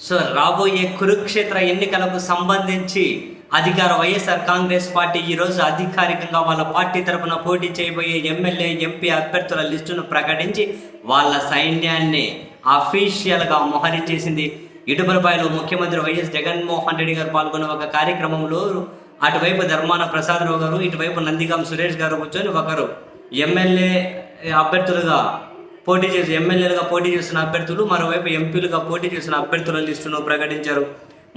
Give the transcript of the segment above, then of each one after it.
So రాబోయే కురుక్షేత్ర ఎన్నికలకు సంబంధించి అధికార వైఎస్ఆర్ కాంగ్రెస్ పార్టీ ఈరోజు అధికారికంగా వాళ్ళ పార్టీ తరపున పోటీ చేయబోయే ఎమ్మెల్యే ఎంపీ అభ్యర్థుల లిస్టును ప్రకటించి వాళ్ళ సైన్యాన్ని అఫీషియల్గా మోహరించేసింది ఇటుపలపాయలో ముఖ్యమంత్రి వైఎస్ జగన్మోహన్ రెడ్డి గారు పాల్గొన్న ఒక కార్యక్రమంలో అటువైపు ధర్మాన ప్రసాదరావు గారు ఇటువైపు నందిగాం సురేష్ గారు కూర్చొని ఒకరు ఎమ్మెల్యే అభ్యర్థులుగా పోటీ చేసి ఎమ్మెల్యేలుగా పోటీ చేస్తున్న అభ్యర్థులు మరోవైపు ఎంపీలుగా పోటీ చేస్తున్న అభ్యర్థుల లిస్టును ప్రకటించారు.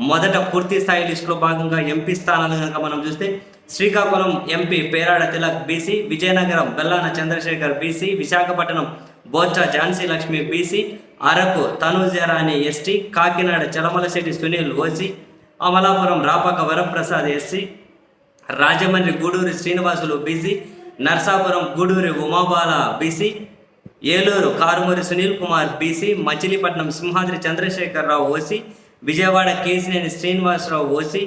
మొదట పూర్తి స్థాయి లిస్టులో భాగంగా ఎంపీ స్థానాలు కనుక మనం చూస్తే Srikakulam MP Perada Tilak BC Vizianagaram Bellana Chandrasekhar BC Visakhapatnam Botcha Jhansi Lakshmi BC Araku Tanuja Rani ST Kakinada Chalamalasetti Sunil OC Amalapuram Rapaka Varaprasad SC Rajahmundry Guduri Srinivasulu BC Narsapuram Guduri Umabala BC Eluru Karumuri Sunil Kumar BC Machilipatnam Simhadri Chandrasekhara Rao OC Vijayawada Kesineni Srinivasa Rao OC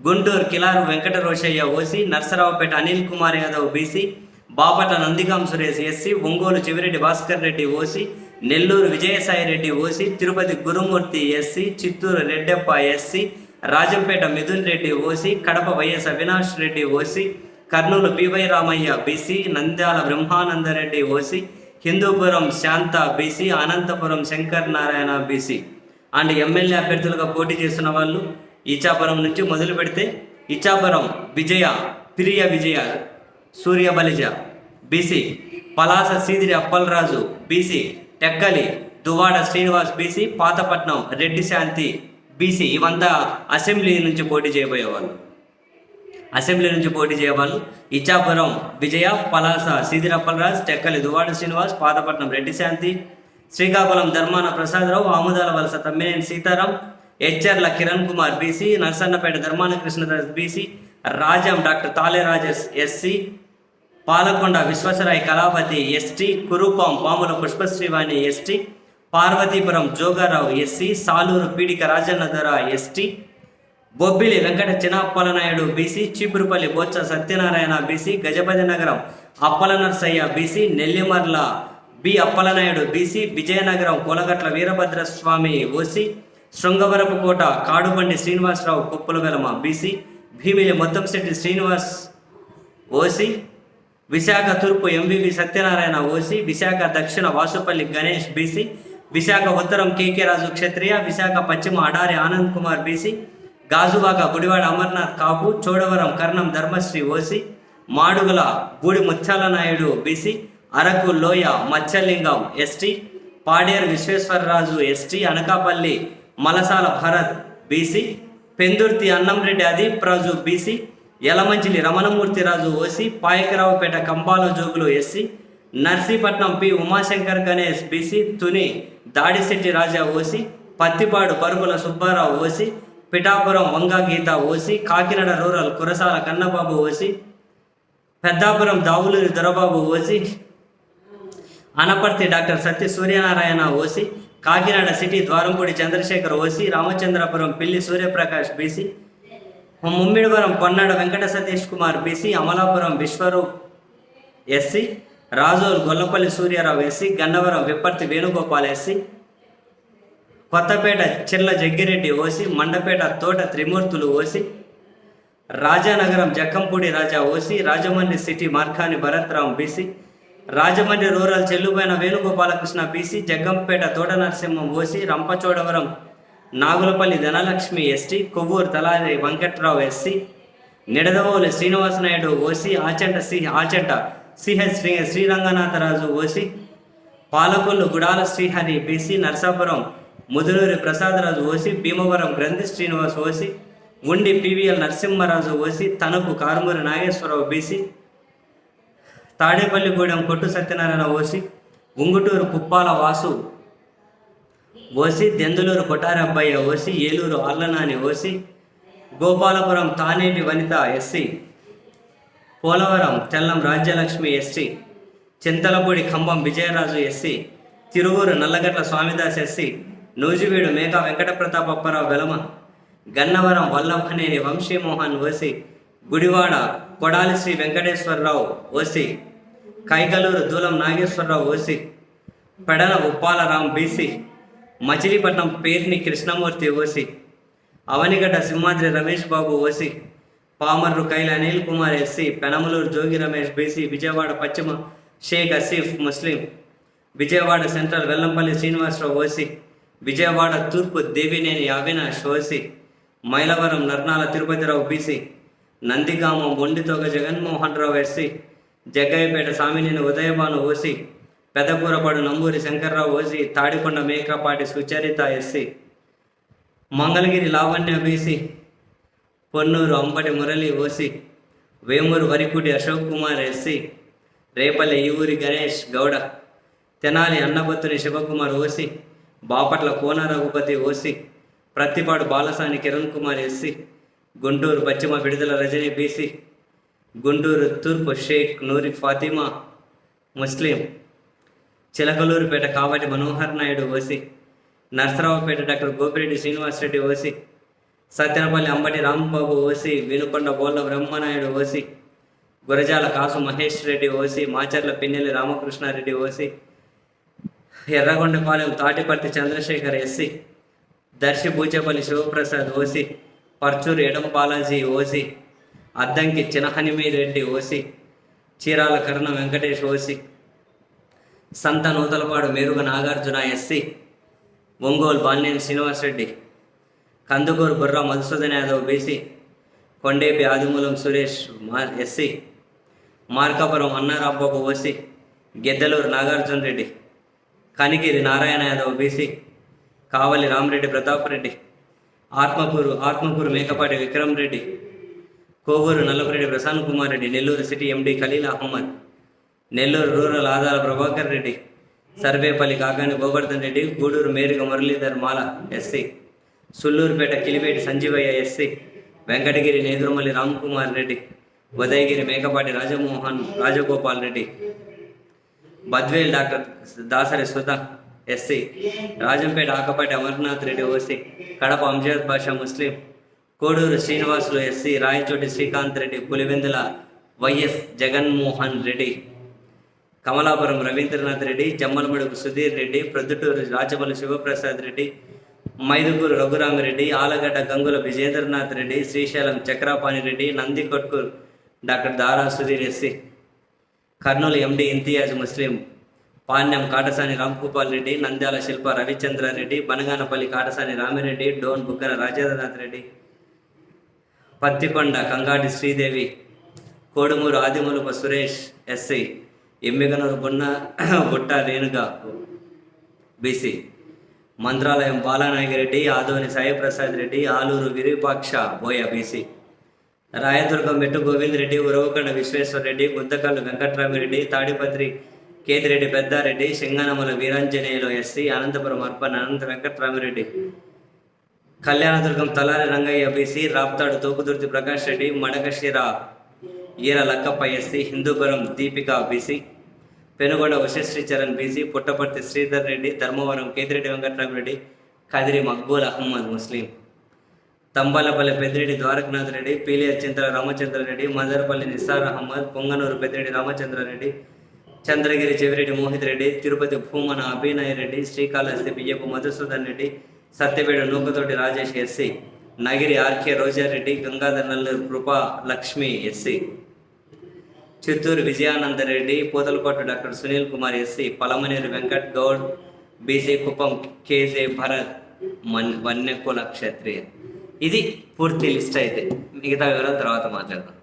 Guntur Kilaru Venkata Rosaiah OC Narasaraopet Anil Kumar Yadav BC Bapatla Nandigam Suresh SC Ongole Chevireddy Bhaskar Reddy OC Nellore Vijayasai Reddy OC Tirupati Gurumurthy SC Chittoor Reddappa SC Rajampet Mithun Reddy OC Kadapa YS Avinash Reddy OC Kurnool PY Ramaiah BC Nandyal Brahmanandareddy OC Hindupuram Shanta BC Anantapur Shankar Narayana BC. And MLA అభ్యర్థులుగా పోటీ చేస్తున్న వాళ్ళు ఇచ్చాపురం నుంచి మొదలు పెడితే Ichchapuram Vijaya Priya Vijaya Surya Balija BC Palasa Seediri Appalaraju BC Tekkali Duvvada Srinivas BC Pathapatnam Reddy Shanti BC. ఇవంతా assembly నుంచి పోటీ చేయబోయేవాళ్ళు. అసెంబ్లీ నుంచి పోటీ చేయవాళ్ళు ఇచ్చాపురం విజయ పలాస సీదిరప్పలరాజ్ టెక్కలి దువాడ శ్రీనివాస్ పాతపట్నం రెడ్డి శాంతి శ్రీకాకుళం ధర్మాన ప్రసాదరావు ఆముదాల వలస Tammineni Sitaram హెచ్ఆర్ల Kiran Kumar BC Narasannapeta Dharmana Krishnadas BC Rajam doctor తాలేరాజస్ SC Palakonda Viswasarai Kalapati ST Kurupam Pamula Pushpasreevani ST Parvathipuram Jogarao SC Salur Peedika Rajanna ST Bobbili Venkata Chinnappalanaidu BC Cheepurupalli Botsa Satyanarayana BC Gajapati Nagaram Appalanarasaiah BC Nellimarla B Appalanaidu BC Vizianagaram Kolagatla Veerabhadraswamy OC Srungavarapu Kota Kadubandi Srinivasarao Kuppala Velama BC Bheemili Muttamsetti Srinivas OC Visakha తూర్పు MVV Satyanarayana OC Visakha దక్షిణ Vasupalli Ganesh BC Visakha ఉత్తరం కేకే రాజు క్షత్రియ విశాఖ పశ్చిమ Adari Anand Kumar BC Gajuwaka Gudivada Amarnath Kapu Chodavaram Karanam Dharmasri OC Madugula Goodi Mutyala Naidu BC Araku లోయ Matsyalingam ST Paderu Visweswararaju ST Anakapalli Malasala Bharat BC Pendurthi Annamreddy Adeep Raju BC Yelamanchili Ramanamurthy Raju OC Payakaraopeta Kambala Jogulu SC Narsipatnam P Umashankar Ganesh BC Tuni Dadisetti Raja OC Prathipadu Parupula Subbarao OC Pithapuram Vanga Geetha OC Kakinada rural Kurasala Kannababu OC Peddapuram Davuluri Dorababu OC Anaparthi doctor Satya Suryanarayana OC Kakinada city Dwarampudi Chandrasekhar OC Ramachandrapuram Pilli Suryaprakash BC Mummidivaram Ponnada Venkata Satish Kumar BC Amalapuram Viswaroop SC Razole Gollapalli Suryarao SC Gannavaram Vipparthi Venugopal SC Kothapeta Chella Jaggireddy OC Mandapeta Thota Trimurthulu OC Rajanagaram Jakkampudi Raja OC Rajahmundry city Margani Bharatram BC Rajahmundry rural Chelluboina Venugopalakrishna BC Jaggampeta Thota Narasimham OC Rampachodavaram Nagulapalli Dhanalakshmi ST Kovvur Talari Venkatrao SC Nidadavole Srinivasanaidu OC Achanta C Achanta CH Sri Sriranganatharaju OC Palakollu Gudala Srihari BC Narsapuram Mudunuri Prasadaraju OC Bhimavaram Grandhi Srinivas OC Undi PVL Narasimharaju OC Tanuku Karumuri Nageswararao BC Tadepalligudem Kottu Satyanarayana OC Unguturu Kuppala Vasu OC Denduluru Kotarabbaiah OC Eluru Allanani OC Gopalapuram Taneti Vanitha SC Polavaram Tellam Rajyalakshmi SC Chintalapudi Khammam Vijayaraju SC Tiruvuru Nallagatla Swamidas SC Nuzvid Megha Venkata Pratapapparao Velama Gannavaram Vallabhaneni Vamsimohan OC Gudivada Kodali Sri Venkateswararao OC Kaikaluru Dulam Nageswararao OC Pedana Uppalaram BC Machilipatnam Perni Krishnamurthy OC Avanigadda Simhadri Ramesh Babu OC Pamarru Kaila Anil Kumar SC Penamaluru Jogi Ramesh BC Vijayawada పశ్చిమ Sheikh Asif Muslim Vijayawada central Vellampalli Srinivasarao OC Vijayawada తూర్పు Devineni Avinash OC Mylavaram Narnala Tirupathirao BC Nandigama ఒండితోగ Jaganmohan Rao SC Jaggayyapeta Samineni Udayabhanu OC Pedakurapadu Namburi Shankarrao OC Tadikonda Mekapati Sucharitha SC Mangalagiri Lavanya BC Ponnur Ambati Murali OC Vemuru Varikuti Ashok Kumar SC Repalle Evuri Ganesh Gowda Tenali Annabathuni Sivakumar OC Bapatla Kona Raghupathi OC Prathipadu Balasani Kiran Kumar SC Guntur పశ్చిమ Vidadala Rajini BC Guntur తూర్పు షేక్ నూరి ఫాతిమా ముస్లిం Chilakaluripet Kavati Manohar Naidu OC Narasaraopet doctor Gopireddy Srinivasareddy OC Sattenapalli Ambati Rambabu OC Vinukonda Bolla Brahmanaidu OC Gurajala Kasu Mahesh Reddy OC Macherla Pinnelli Ramakrishnareddy OC Yerragondapalem Tatiparthi Chandrasekhar SC Darsi Buchepalli Sivaprasad OC Parchur Edam Balaji OC Addanki Chinahanimi Reddy OC Chirala Karna Venkatesh OC Santhanuthalapadu Meruga Nagarjuna SC Ongole Balineni Srinivasareddy Kandukur Burra Madhusudan Yadav BC Kondapi Adimulapu Suresh మా SC Markapuram Annarambabu OC Giddalur Nagarjuna Reddy Kanigiri Narayana Yadav BC Kavali Ramireddy Pratap Reddy Atmakur Atmakur Mekapati Vikram Reddy Kovur Nallapureddy Prasanth Kumar Reddy Nellore city MD Khalil Ahmed Nellore rural Adala Prabhakar Reddy Sarvepalli Kakani Govardhan Reddy Gudur Meruga Muralidhar Mala SC Sullurpeta Kiliveti Sanjeevaiah SC Venkatagiri Nedurumalli Ramkumar Reddy Udayagiri Mekapati Rajamohan Rajagopal Reddy Badvel doctor Dasari Sudha SC Rajampet Akepati Amarnath Reddy OC Kadapa Amzath Basha Muslim Koduru Srinivasulu SC Rayachoti Srikanth Reddy Pulivendula YS Jaganmohan Reddy Kamalapuram Ravindranath Reddy Jammalamadugu Sudheer Reddy Proddatur Rachamallu Sivaprasad Reddy Mydukur Raghuramireddy Allagadda Gangula Vijendranath Reddy Srisailam Chakrapani Reddy Nandikotkur doctor Dara Sudheer SC. Kurnool MD Imtiaz Muslim Panyam Katasani Ramgopal Reddy Nandyal Shilpa Ravichandrareddy Banaganapalli Katasani Ramireddy Dhone Buggana Rajendranath Reddy Pattikonda Kangati Sridevi Kodumur Adimulapu Suresh SC Yemmiganur బున్న Butta Renuka BC Mantralayam Balanagireddy Adoni Saiprasad Reddy Alur Virupaksha Boya BC. Rayadurgam Mettu Govind Reddy Uravakonda Visweswara Reddy Guntakal Venkatramireddy Tadipatri Kethireddy Peddareddy Singanamala Veeranjaneyulu SC Anantapur అర్పణ Anantha Venkatramireddy. Kalyandurg Talari Rangaiah BC Raptadu Thopudurthi Prakash Reddy Madakasira Eera Lakkappa SC Hindupur Deepika BC Penukonda Vasishta Charan BC Puttaparthi Sridhar Reddy Dharmavaram Ketireddy Venkatramireddy Kadiri Maqbool Ahmed Muslim. Thamballapalle Peddireddy Dwarakanath Reddy Pileru Chintala Ramachandrareddy Madanapalle Nissar Ahmed Punganur Peddireddy Ramachandrareddy Chandragiri Chevireddy Mohith Reddy Tirupati Bhumana Abhinay Reddy Srikalahasti Biyyapu Madhusudan Reddy Satyapeta Nukathoti Rajesh SC Nagari RK Rojareddy Gangadhar Nalluru Krupa Lakshmi SC Chittoor Vijayanandareddy Puthalapattu doctor Sunil Kumar SC Palamaner Venkat Goud BC Kuppam KJ Bharat Mann Vanyakula క్షత్రియ. ఇది పూర్తి list అయితే. మిగతా వివరాలు తర్వాత మాట్లాడదాం.